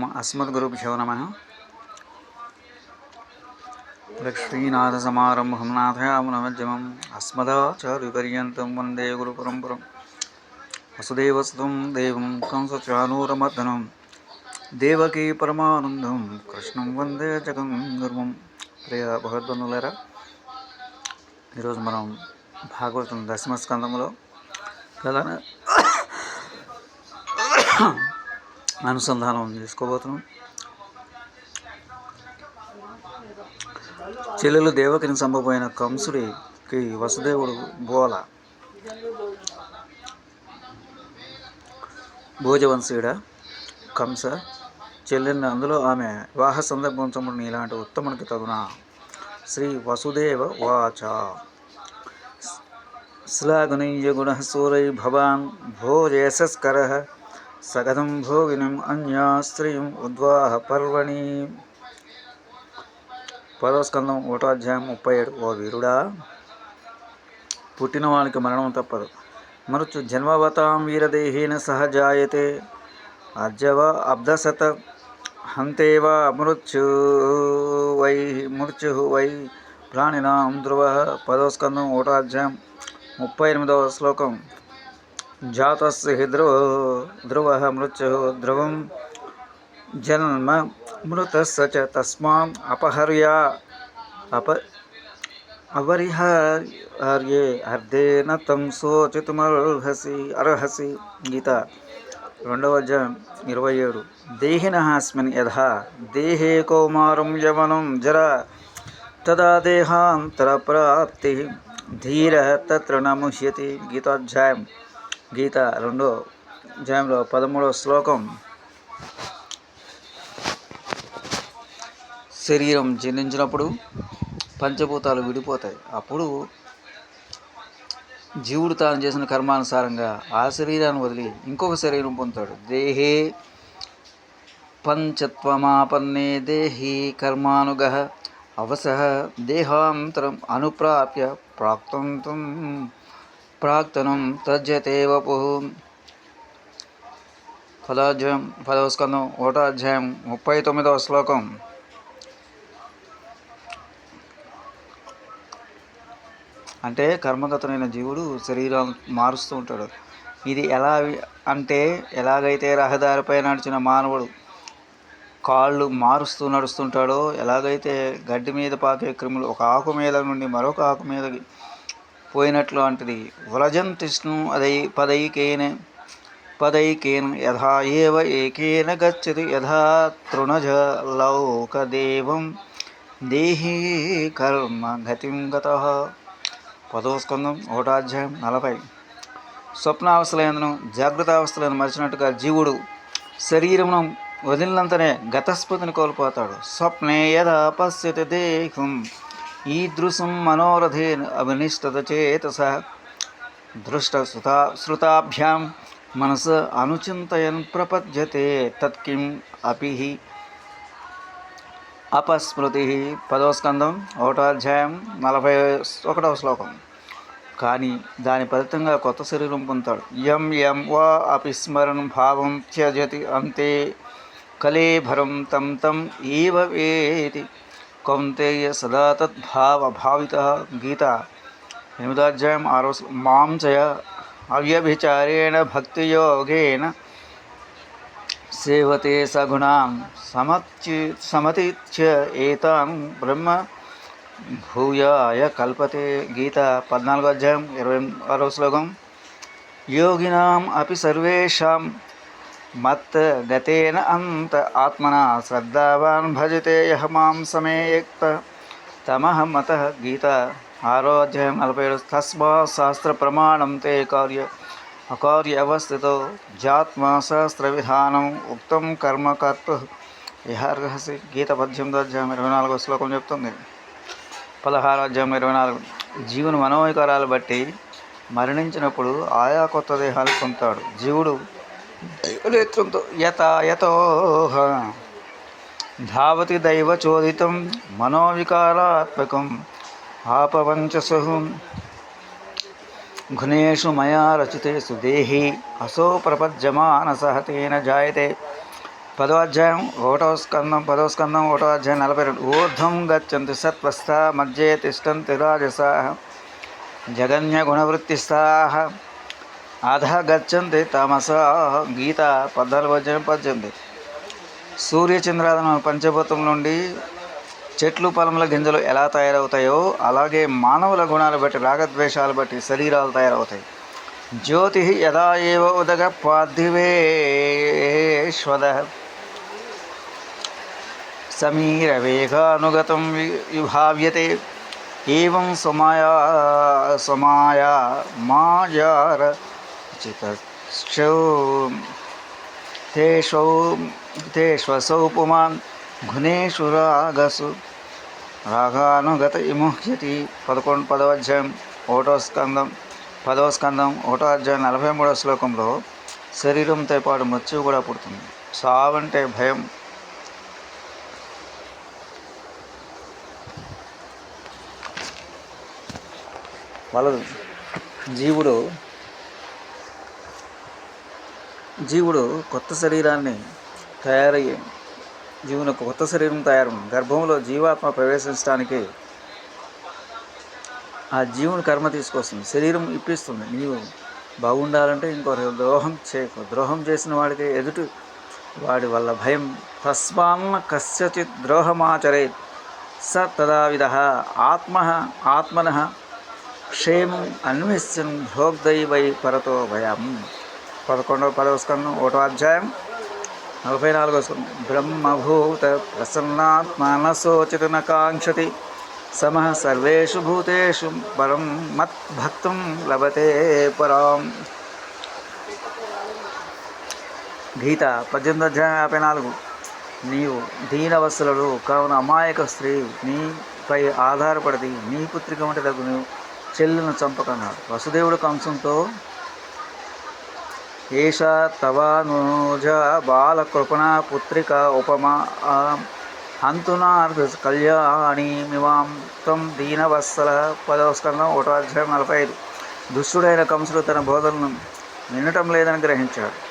ఓం అస్మద్గురుభ్యో నమ. లక్ష్మీనాథసమారంభం నాథయామునమజ్జమం అస్మదాచార్యుపర్యంతం వందే గురుపరంపరం. వసుదేవసుతం దేవం కంసచానూరమర్దనం. దేవకీ పరమానందం. కృష్ణం వందే జగం గురువం ప్రియ భగవద్బంధువులారా ఈరోజు మనం భాగవతం దశమ స్కందంలో ప్రధాన అనుసంధానం చేసుకోబోతున్నాం. చెల్లెలు దేవకిని చంపబోయిన కంసుడికి వసుదేవుడు బోల. భోజవంశీయుడ కంస చెల్లెల్ని అందులో ఆమె వివాహ సందర్భం చంపుడిని ఇలాంటి ఉత్తమునికి తగున. శ్రీ వసుదేవ వాచ. శ్లాఘనీయ గుణ సూరై భవాన్ భోజేసస్కర సగతం భోగినం అన్యాశ్రయం ఉద్వాహ పర్వణి. పదవస్కందం ఒకటో అధ్యాయం ముప్పై ఏడు. ఓ వీరుడా పుట్టిన వానికి మరణం తప్పదు. మరచు జన్మవతాం వీరదేహేన సహజాయతే. అర్జవ అబ్దసత హంతేవా మృత్యు వై మృత్యు వై ప్రాణినాం ధ్రువ. పదవ స్కందం ఒకటో అధ్యాయం ముప్పై ఎనిమిదవ శ్లోకం. జాతస్య హి ధ్రువ ధ్రువ మృత్యు ధ్రువం జన్మ మృతస్య చ తస్మాం అపహర్య అప అవరిహార్యే అర్ధేన తం శోచితుమర్హసి అర్హసి గీత రెండవ అధ్యాయం ఇరవై ఏడు దేహిన అస్మిన్ యథా దేహే కౌమారం యవనం జర తదా దేహాంతర ప్రాప్తి ధీర తత్ర నముష్యతి గీతాధ్యాయం గీత రెండో అధ్యాయంలో పదమూడవ శ్లోకం. శరీరం జనించినప్పుడు పంచభూతాలు విడిపోతాయి. అప్పుడు జీవుడు తాను చేసిన కర్మానుసారంగా ఆ శరీరాన్ని వదిలి ఇంకొక శరీరం పొందుతాడు. దేహే పంచత్వమాపన్నే దేహి కర్మానుగ అవస దేహాంతరం అనుప్రాప్య ప్రాక్తంతం ప్రాక్తనం తజ్జతే వపు. ఫలాధ్యాయం పదవ స్కందం ఒకటో అధ్యాయం ముప్పై తొమ్మిదవ శ్లోకం. అంటే కర్మగతమైన జీవుడు శరీరం మారుస్తూ ఉంటాడు. ఇది ఎలా అంటే ఎలాగైతే రహదారిపై నడిచిన మానవుడు కాళ్ళు మారుస్తూ నడుస్తుంటాడో ఎలాగైతే గడ్డి మీద పాకే క్రిములు ఒక ఆకు మీద నుండి మరొక ఆకు మీదకి పోయినట్లు వ్రజంతిష్ణు అదై పదైకేన పదైకేన యథా ఏవ ఏకేన గచ్చతి యథా తృణజ లౌకదేవం దేహీ కర్మ గతిం గత. పదవ స్కందం ఒకటో నలభై. స్వప్నావస్థలందును జాగ్రత్తావస్థలను మరిచినట్టుగా జీవుడు శరీరమును వదిలినంతనే గతస్పతిని కోల్పోతాడు. స్వప్నే యథా పశ్యతి దేహం. ఈదృశం మనోరథేన అభినిష్టత చేతస. దృష్ట శృతా శృతాభ్యాం మనస అనుచింతయన్ ప్రపద్యతే తత్కిం అపి అపస్మృతి పదవ స్కందం ఒకటో అధ్యాయం నలభై ఒకటవ శ్లోకం. కానీ దాని ఫలితంగా కొత్త శరీరం పొందుతాడు. ఎం ఎం వా అపిస్మరణ భావం త్యజతి అంతే. కలేభరం తం తం ఏవ వేతి. కౌంతేయ సదా తద్భావ భావిత గీత ఎనిమిదో అధ్యాయం ఆరో శ్లో- మాం చయ అవ్యభిచారేణ భక్తియోగేన సేవతే సగుణాం సమచ్చి సమతిచ్య ఏతాం బ్రహ్మ భూయాయ కల్పతే గీత పద్నాలుగో అధ్యాయం ఇరవై ఆరో శ్లోకం యోగినాం అపి సర్వేషాం మత్ గతేన అంత ఆత్మన శ్రద్ధావాన్ భజతే యహ మాం సమేయక్త తమహ మత గీత ఆరో నలభై ఏడు తస్మా శాస్త్ర ప్రమాణం తే కార్య అకార్య అవస్థితో జాత్మ శాస్త్ర విధానం ఉక్తం కర్మ కర్త విహార్హసి గీత పద్దెనిమిదో అధ్యాయం ఇరవై నాలుగో శ్లోకం చెప్తుంది। పదహారో అధ్యాయం ఇరవై నాలుగు జీవుని మనోవికారాలు బట్టి మరణించినప్పుడు ఆయా కొత్త దేహాలు పొందుతాడు। జీవుడు దైవనేత్రంతో యత యతోహ ధావతి దైవ చోదితం మనోవికారాత్మకం ఆపవంచసు घुनेषु मया रचितेषु देहि असौ प्रपद्यमानसः तेन जायते పదో అధ్యాయం ఒకటవ స్కందం పదవ స్కందం ఒకటో అధ్యాయం నలభై రెండు ఊర్ధ్వం గచ్చంతి సత్వస్థ మధ్యే తిష్టంతి రాజసా జగన్య గుణవృత్తిస్థా అధ గచ్చంతి తమస గీత పద్నాలుగు అధ్యాయం పద్దెనిమిది సూర్యచంద్రాలను పంచభూతం నుండి చెట్లు పొలముల గింజలు ఎలా తయారవుతాయో అలాగే మానవుల గుణాలు బట్టి రాగద్వేషాలు బట్టి శరీరాలు తయారవుతాయి. జ్యోతి యదా ఏవ ఉదగ పార్థివేశ్వద. సమీర వేగానుగతం విభావ్యతే. ఏం సుమాయా సుమాయా మాయార. చితక్షౌ తేషౌ తేష్వసౌ పుమాన్ గుణేషు రాగసు రాగానుగత ఇముహ్యతి పదకొండు పదవ అధ్యాయం ఒకటో స్కందం పదవ స్కందం ఒకటో అధ్యాయం నలభై మూడో శ్లోకంలో శరీరంతో పాటు మృత్యువు కూడా పుడుతుంది. సావంటే భయం. వాళ్ళ జీవుడు జీవుడు కొత్త శరీరాన్ని తయారయ్యి జీవునకు కొత్త శరీరం తయారు గర్భంలో జీవాత్మ ప్రవేశించడానికి ఆ జీవుని కర్మ తీసుకొస్తుంది. శరీరం ఇప్పిస్తుంది. నీవు బాగుండాలంటే ఇంకో ద్రోహం చేయకు. ద్రోహం చేసిన వాడికి ఎదుటి వాడి వల్ల భయం. తస్మాన్న కస్యచిత్ ద్రోహమాచరే స తదావిధ ఆత్మ ఆత్మన క్షేమం అన్వేషం భోగ్దైవై పరతో భయం. పదకొండవ పదవ స్కందం ఒకటో అధ్యాయం నలభై నాలుగో స్కందం. బ్రహ్మభూత ప్రసన్నాత్మనసోచిత కాంక్షతి సమః సర్వేషు భూతేషు పరం మద్భక్తం లభతే పరాం. గీత పద్దెనిమిది అధ్యాయం యాభై నాలుగు. నీవు దీనవత్సలుడు కావున అమాయక స్త్రీ నీపై ఆధారపడది నీ పుత్రిక వంటి దగ్గు చెల్లును చంపకన్నాడు. వసుదేవుడు కంసంతో ఏషా తవానుజ బాలకృపణ పుత్రిక ఉపమా హంతునా కళ్యాణి మివాం దీనవత్సల పదవ స్కందం ఒకటో అధ్యాయం నలభై ఐదు. దుష్టుడైన కంసుడు తన బోధనను వినటం లేదని గ్రహించాడు.